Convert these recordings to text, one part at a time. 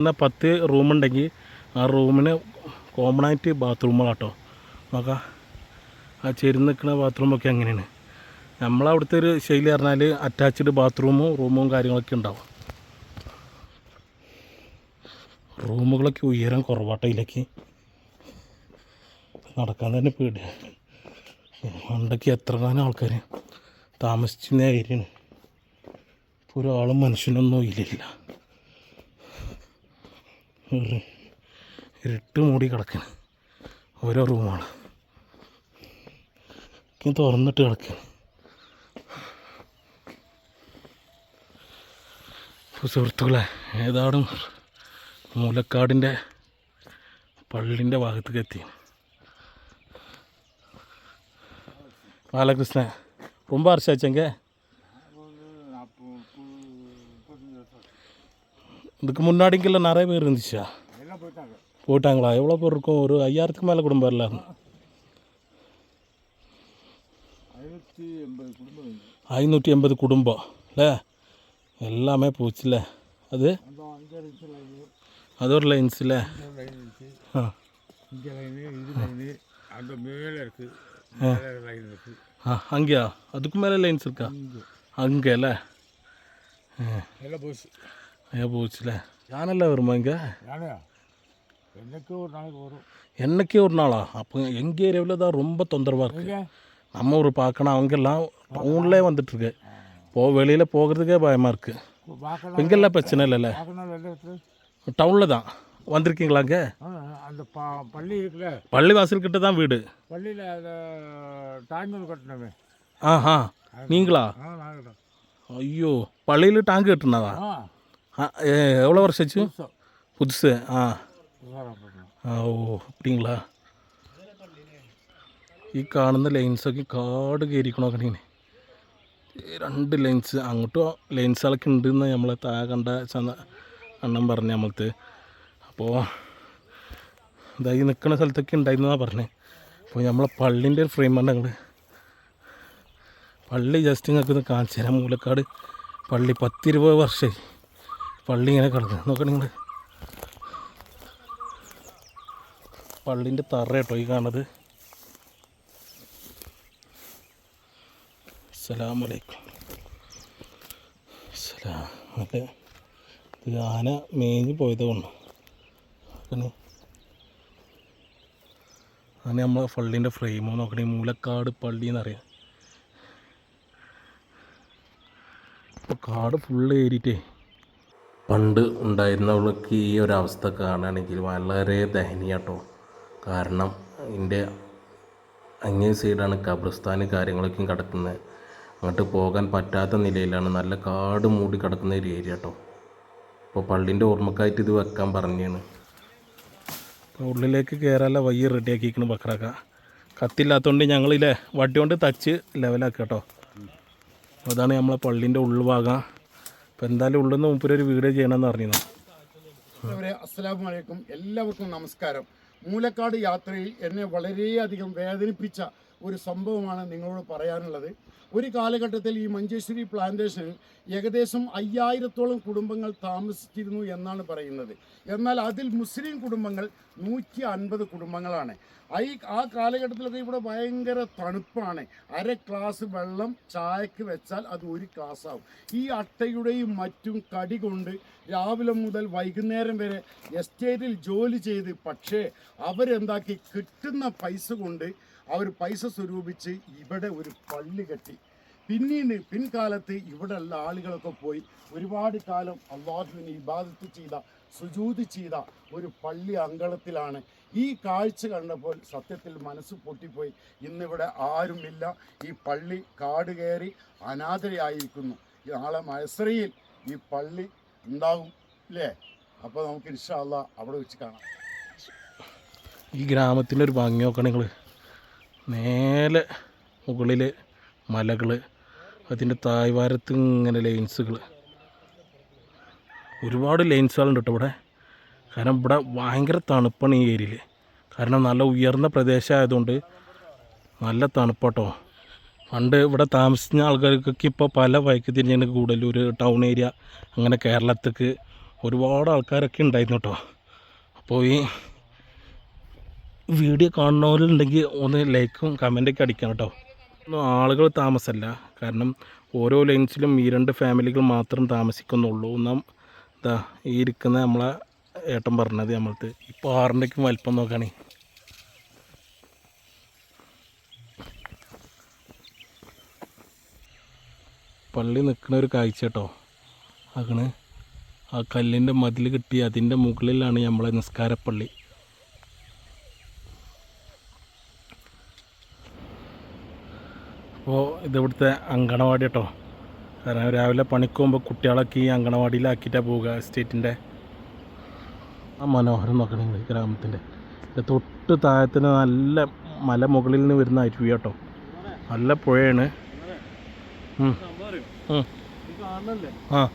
എന്നാൽ പത്ത് റൂമുണ്ടെങ്കിൽ ആ റൂമിന് കോമൺ ആയിട്ട് ബാത്റൂമുകളാട്ടോ നോക്കാം. ആ ചെരുന്ന് നിൽക്കുന്ന ബാത്റൂമൊക്കെ അങ്ങനെയാണ്. നമ്മളവിടുത്തെ ഒരു ശൈലി പറഞ്ഞാൽ അറ്റാച്ച്ഡ് ബാത്റൂമും റൂമും കാര്യങ്ങളൊക്കെ ഉണ്ടാവും. റൂമുകളൊക്കെ ഉയരം കുറവാട്ടോ ഇതിലേക്ക്. നടക്കാൻ തന്നെ പേടിയാണ് പണ്ടൊക്കെ എത്ര കാലം ആൾക്കാർ താമസിച്ചിരുന്ന ഏരിയയാണ്. ഇപ്പോൾ ഒരാളും മനുഷ്യനൊന്നും ഇല്ലില്ല. ഇരുട്ട് മൂടി കിടക്കണം ഓരോ റൂമാണ് ഒക്കെ തുറന്നിട്ട് കിടക്കണം ഇപ്പോൾ സുഹൃത്തുക്കളെ ഏതാടും മൂലക്കാടിൻ്റെ പള്ളിൻ്റെ ഭാഗത്തേക്ക് എത്തി ബാലകൃഷ്ണ ரொம்ப வருஷாச்சுங்க இதுக்கு முன்னாடிங்கெல்லாம் நிறைய பேர் இருந்துச்சா? போட்டாங்களா? எவ்வளோ பேர் இருக்கும்? ஒரு ஐயாயிரத்துக்கு மேலே குடும்பம் இல்லை ஐநூற்றி எண்பது குடும்பம். இல்லை எல்லாமே போச்சுல்ல அது? அது ஒரு லைன்ஸில் ஆ. ஆ. அங்கேயா? அதுக்கு மேலே லைன்ஸ் இருக்கா? அங்கே இல்லை ஐயா போச்சுல. யானெல்லாம் வருமா இங்கே? யானையா என்னைக்கு ஒரு நாளைக்கு வரும். என்னைக்கே ஒரு நாளா? அப்போ எங்கள் ஏரியாவில் தான் ரொம்ப தொந்தரவாக இருக்குது எங்கே? நம்ம ஒரு பார்க்கணும். அவங்கெல்லாம் டவுன்லேயே வந்துட்டுருக்கு. போ வெளியில் போகிறதுக்கே பயமாக இருக்குது இங்கெல்லாம் பிரச்சனை இல்லைல்ல. டவுனில் தான். வந்திருக்கீங்களா அங்கே? அந்த ப பள்ளி இருக்குல்ல. பள்ளி வாசல்கிட்ட தான் வீடு. பள்ளியில் அந்த டாங்கல் கட்டினவே ஆஹா. நீங்களா? ஆ நாங்கள் தான் ஐயோ பள்ளியில் டாங்கு கட்டுனதா? ஆ ஆ, ஏ, எவ்வளோ வருஷம் ஆச்சு புதுசா புதுசு ஆ புதுசாக பண்ணணும் ആ ഓ அப்படிங்களா ഈ കാണുന്ന ലൈൻസൊക്കെ കാട് കയറിക്കണോ കണീനെ രണ്ട് ലൈൻസ് അങ്ങോട്ടും ലൈൻസുകളൊക്കെ ഉണ്ടെന്ന് നമ്മളെ താഴെ കണ്ട ചന്ന അണ്ണൻ പറഞ്ഞു നമ്മളത്ത് അപ്പോൾ ഇതായി നിൽക്കുന്ന സ്ഥലത്തൊക്കെ ഉണ്ടായിരുന്നാണ് പറഞ്ഞത് അപ്പോൾ നമ്മളെ പള്ളിൻ്റെ ഒരു ഫ്രെയിമാണ് ഞങ്ങൾ പള്ളി ജസ്റ്റ് നിങ്ങൾക്ക് ഒന്ന് കാണിച്ചു തരാം മൂലക്കാട് പള്ളി പത്തിരുപത് വർഷമായി പള്ളി ഇങ്ങനെ കിടന്ന് നോക്കണം നിങ്ങൾ പള്ളിന്റെ തറ കേട്ടോ ഈ കാണുന്നത്. സലാമലൈക്കും ഇത് ആന മേഞ്ഞ് പോയത് കൊണ്ട് പിന്നെ ആന നമ്മളെ പള്ളീന്റെ ഫ്രെയിമോ നോക്കണേ. മൂലക്കാട് പള്ളി എന്നറിയാം. കാട് ഫുള്ള് ഏറിയിട്ടേ പണ്ട് ഉണ്ടായിരുന്നവർക്ക് ഈ ഒരു അവസ്ഥ കാണുകയാണെങ്കിൽ വളരെ ദയനീയാട്ടോ കാരണം എന്റെ അങ്ങേ സൈഡാണ് കബ്രിസ്ഥാന് കാര്യങ്ങളൊക്കെയും കിടക്കുന്നത്. അങ്ങോട്ട് പോകാൻ പറ്റാത്ത നിലയിലാണ് നല്ല കാട് മൂടി കിടക്കുന്ന ഒരു ഏരിയ കേട്ടോ. അപ്പോൾ പള്ളിന്റെ ഓർമ്മക്കായിട്ട് ഇത് വെക്കാൻ പറഞ്ഞാണ്. അപ്പോൾ ഉള്ളിലേക്ക് കയറാനുള്ള വയ്യ റെഡിയാക്കിയിരിക്കണ ബക്രാക്ക. കത്തില്ലാത്തതുകൊണ്ട് ഞങ്ങളില്ലേ വട്ടി കൊണ്ട് തച്ച് ലെവലാക്കുക കേട്ടോ. അതാണ് നമ്മളെ പള്ളീന്റെ ഉൾഭാഗം. അപ്പോൾ എന്തായാലും ഉള്ളിൽ നിന്ന് മുമ്പിൽ ഒരു വീഡിയോ ചെയ്യണമെന്ന് പറഞ്ഞിരുന്നു. പ്രിയപ്പെട്ടവരെ അസ്സലാമു അലൈക്കും എല്ലാവർക്കും നമസ്കാരം. മൂലക്കാട് യാത്രയിൽ എന്നെ വളരെയധികം വേദനിപ്പിച്ച ഒരു സംഭവമാണ് നിങ്ങളോട് പറയാനുള്ളത്. ഒരു കാലഘട്ടത്തിൽ ഈ മഞ്ചേശ്വരി പ്ലാന്റേഷൻ ഏകദേശം അയ്യായിരത്തോളം കുടുംബങ്ങൾ താമസിച്ചിരുന്നു എന്നാണ് പറയുന്നത്. എന്നാൽ അതിൽ മുസ്ലിം കുടുംബങ്ങൾ നൂറ്റി അൻപത് കുടുംബങ്ങളാണ്. ഈ ആ കാലഘട്ടത്തിലൊക്കെ ഇവിടെ ഭയങ്കര തണുപ്പാണ്. അര ഗ്ലാസ് വെള്ളം ചായക്ക് വെച്ചാൽ അത് ഒരു ഗ്ലാസ് ആവും. ഈ അട്ടയുടെയും മറ്റും കടി കൊണ്ട് രാവിലെ മുതൽ വൈകുന്നേരം വരെ എസ്റ്റേറ്റിൽ ജോലി ചെയ്ത് പക്ഷേ അവരെന്താക്കി? കിട്ടുന്ന പൈസ കൊണ്ട് അവർ പൈസ സ്വരൂപിച്ച് ഇവിടെ ഒരു പള്ളി കെട്ടി. പിന്നീട് പിൻകാലത്ത് ഇവിടെ ഉള്ള ആളുകളൊക്കെ പോയി ഒരുപാട് കാലം അള്ളാഹുവിനെ ഇബാദത്ത് ചെയ്ത സുജൂത് ചെയ്ത ഒരു പള്ളി അങ്കളത്തിലാണ് ഈ കാഴ്ച കണ്ടപ്പോൾ സത്യത്തിൽ മനസ്സ് പൊട്ടിപ്പോയി. ഇന്നിവിടെ ആരുമില്ല. ഈ പള്ളി കാട് കയറി അനാഥരയായിരിക്കുന്നു നാളെ മയസ്രയിൽ ഈ പള്ളി ഉണ്ടാവും അല്ലേ അപ്പോൾ നമുക്ക് ഇൻഷാല്ല അവിടെ വെച്ച് കാണാം. ഈ ഗ്രാമത്തിന്റെ ഒരു ഭംഗി നോക്കണം നിങ്ങൾ നേരെ മുകളിൽ മലകൾ അതിന്റെ തായ്വാരത്ത് ഇങ്ങനെ ലൈൻസുകൾ. ഒരുപാട് ലൈൻസുകളുണ്ട് കേട്ടോ ഇവിടെ. കാരണം ഇവിടെ ഭയങ്കര തണുപ്പാണ് ഈ ഏരിയയിൽ. കാരണം നല്ല ഉയർന്ന പ്രദേശമായതുകൊണ്ട് നല്ല തണുപ്പാട്ടോ. പണ്ട് ഇവിടെ താമസിച്ച ആൾക്കാർക്കൊക്കെ ഇപ്പോൾ പല വഴിക്ക് തിരിഞ്ഞാണ് ഒരു ടൗൺ ഏരിയ അങ്ങനെ കേരളത്തേക്ക് ഒരുപാട് ആൾക്കാരൊക്കെ ഉണ്ടായിരുന്നു കേട്ടോ. അപ്പോൾ ഈ വീഡിയോ കാണുന്നവരുണ്ടെങ്കിൽ ഒന്ന് ലൈക്കും കമന്റൊക്കെ അടിക്കണം കേട്ടോ. ഒന്നും ആളുകൾ താമസമല്ല കാരണം ഓരോ ലൈൻസിലും ഈ രണ്ട് ഫാമിലികൾ മാത്രം താമസിക്കുന്നുള്ളൂ. നാം ഇതാ ഈ ഇരിക്കുന്ന നമ്മളെ ഏട്ടൻ പറഞ്ഞത് നമ്മൾക്ക്. ഈ പാറിന്റെക്കും വലിപ്പം നോക്കുകയാണേ പള്ളി നിൽക്കുന്ന ഒരു കാഴ്ച കേട്ടോ. അങ്ങനെ ആ കല്ലിന്റെ മതിൽ കിട്ടി അതിന്റെ മുകളിലാണ് നമ്മളെ നിസ്കാരപ്പള്ളി. ഇതിവിടുത്തെ അങ്കണവാടി കേട്ടോ. കാരണം രാവിലെ പണിക്ക് പോകുമ്പോൾ കുട്ടികളൊക്കെ ഈ അങ്കണവാടിയിലാക്കിയിട്ടാണ് പോവുക എസ്റ്റേറ്റിന്റെ. ആ മനോഹരം നോക്കണം ഈ ഗ്രാമത്തിന്റെ. തൊട്ട് താഴത്തിന് നല്ല മല മുകളിൽ നിന്ന് വരുന്ന അരുവി കേട്ടോ നല്ല പുഴയാണ്. ആ.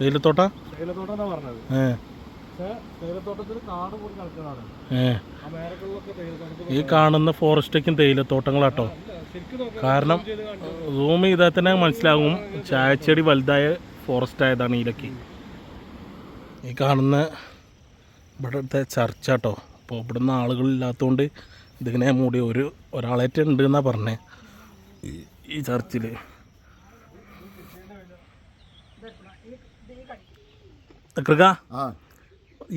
തേയിലത്തോട്ടാ? തേയിലത്തോട്ടാണ് പറഞ്ഞത്. ഏ. ഈ കാണുന്ന ഫോറസ്റ്റേക്കും തേയിലത്തോട്ടങ്ങളാട്ടോ കാരണം റൂം ചെയ്താൽ തന്നെ മനസ്സിലാകും ചായച്ചെടി വലുതായ ഫോറസ്റ്റ് ആയതാണ് ഇതിലൊക്കെ ഈ കാണുന്ന ഇവിടുത്തെ ചർച്ച കേട്ടോ അപ്പോൾ ഇവിടുന്ന് ആളുകളില്ലാത്തതുകൊണ്ട് ഇതിങ്ങനെ മൂടി ഒരു ഒരാളായിട്ട് ഉണ്ട് എന്നാണ് പറഞ്ഞത് ഈ ചർച്ചിൽ കൃക ആ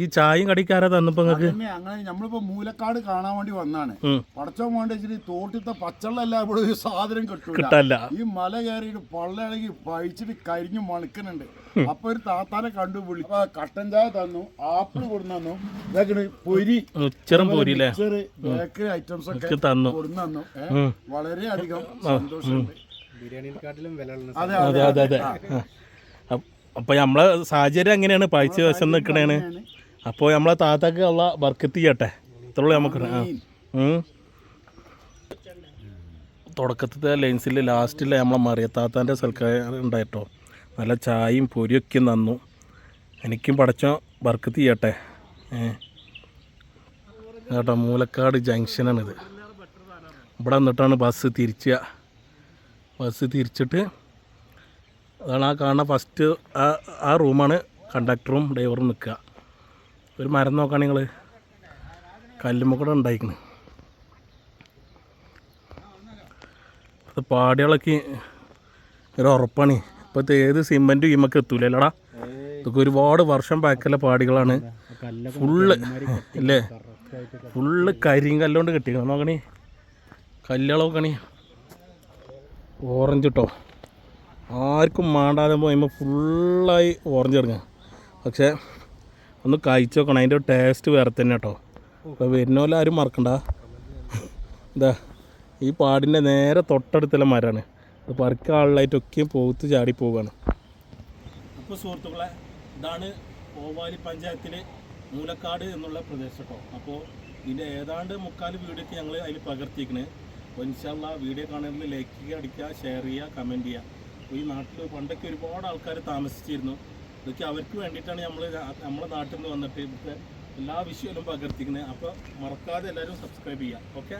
ഈ ചായയും കടിക്കാരാ നിങ്ങൾക്ക് അതന്നെ അങ്ങനെ നമ്മളിപ്പോ മൂലക്കാട് കാണാൻ വേണ്ടി വന്നാണ്. പടച്ചോ പടച്ചോൻ വേണ്ടി ഇച്ചിരി തോട്ടിത്തെ പച്ചവെള്ളം ഇവിടെ ഒരു സാധനം കിട്ടില്ല കിട്ടല്ല. ഈ മല കയറിയിട്ട് പള്ളയാണെങ്കിൽ പഴിച്ചിട്ട് കരിഞ്ഞു മണക്കുന്നുണ്ട്. അപ്പൊ ഒരു താത്താനെ കണ്ടു വിളി അപ്പൊ കട്ടൻ ചായ തന്നു ആപ്പിൾ കൊടുന്നു ഇതൊക്കെ പൊരി. ഉച്ചരം പോരില്ലേ ബേക്കറി ഐറ്റംസ് ഒക്കെ ഒക്കെ തന്നു. കൊടുന്നു. വളരെ അധികം സന്തോഷമുണ്ട്. അതെ അതെ അതെ. അതെ അപ്പോൾ നമ്മളെ സാഹചര്യം അങ്ങനെയാണ് പഴിച്ച വശം നിൽക്കണേണ് അപ്പോൾ നമ്മളെ താത്താക്ക് ഉള്ള ബർക്കത്ത് ചെയ്യട്ടെ. ഇത്രയുള്ളൂ നമുക്ക്. തുടക്കത്തിലെ ലൈൻസിൽ ലാസ്റ്റിൽ നമ്മളെ മറിയത്താത്താന്റെ സൽക്കാരം ഉണ്ടായിട്ടോ. നല്ല ചായയും പൊരിയൊക്കെ നന്നു. എനിക്കും പടച്ചോ ബർക്കത്ത് ചെയ്യട്ടെ. ഏട്ടാ മൂലക്കാട് ജംഗ്ഷനാണിത് ഇവിടെ വന്നിട്ടാണ് ബസ് തിരിച്ചുക ബസ് തിരിച്ചിട്ട് അതാണ് ആ കാണുന്ന ഫസ്റ്റ് ആ ആ റൂമാണ് കണ്ടക്ടറും ഡ്രൈവറും നിൽക്കുക. ഒരു മരം നോക്കാൻ നിങ്ങൾ കല്ലുമ്മ കൂടെ ഉണ്ടായിക്കണ്. അത് പാടികളൊക്കെ ഒരു ഉറപ്പാണ്. ഇപ്പോഴത്തെ ഏത് സിമെന്റും ഇമ്മക്ക് എത്തൂല അല്ലടാ ഇതൊക്കെ ഒരുപാട് വർഷം ബാക്കിയുള്ള പാടികളാണ്. ഫുള്ള് ഇല്ലേ? ഫുള്ള് കരിയും കല്ലുകൊണ്ട് കെട്ടിക്കണം. നോക്കണേ. കല്ലുകളൊക്കെ ഓറഞ്ച് കേട്ടോ ആർക്കും മാണ്ടാതെ പോയുമ്പോൾ ഫുള്ളായി ഓറഞ്ച് ഇറങ്ങുക. പക്ഷേ ഒന്ന് കഴിച്ചു നോക്കണം. അതിന്റെ ടേസ്റ്റ് വേറെ തന്നെ കേട്ടോ അപ്പോൾ വരുന്ന പോലെ ആരും മറക്കണ്ട. എന്താ ഈ പാടിന്റെ നേരെ തൊട്ടടുത്തുള്ള മരമാണ്. അത് പറിക്കാൻ ആളിലായിട്ടൊക്കെയും പോത്ത് ചാടി പോവുകയാണ് അപ്പോൾ സുഹൃത്തുക്കളെ ഇതാണ് ഓവാലി പഞ്ചായത്തിലെ മൂലക്കാട് എന്നുള്ള പ്രദേശം കേട്ടോ അപ്പോൾ ഇതിന്റെ ഏതാണ്ട് മുക്കാൽ വീഡിയോക്ക് ഞങ്ങൾ അതിൽ പകർത്തിയിരിക്കണേ അപ്പോൾ ഇൻഷാല്ല വീഡിയോ കാണുന്നതിൽ ലൈക്ക് അടിക്കുക ഷെയർ ചെയ്യുക കമന്റ് ചെയ്യുക. അപ്പോൾ ഈ നാട്ടിൽ പണ്ടൊക്കെ ഒരുപാട് ആൾക്കാർ താമസിച്ചിരുന്നു. ഇതൊക്കെ അവർക്ക് വേണ്ടിയിട്ടാണ് നമ്മൾ നമ്മുടെ നാട്ടിൽ നിന്ന് വന്നിട്ട് ഇവിടുത്തെ എല്ലാ വിഷയങ്ങളും പകർത്തിക്കുന്നത് അപ്പോൾ മറക്കാതെ എല്ലാവരും സബ്സ്ക്രൈബ് ചെയ്യുക. ഓക്കെ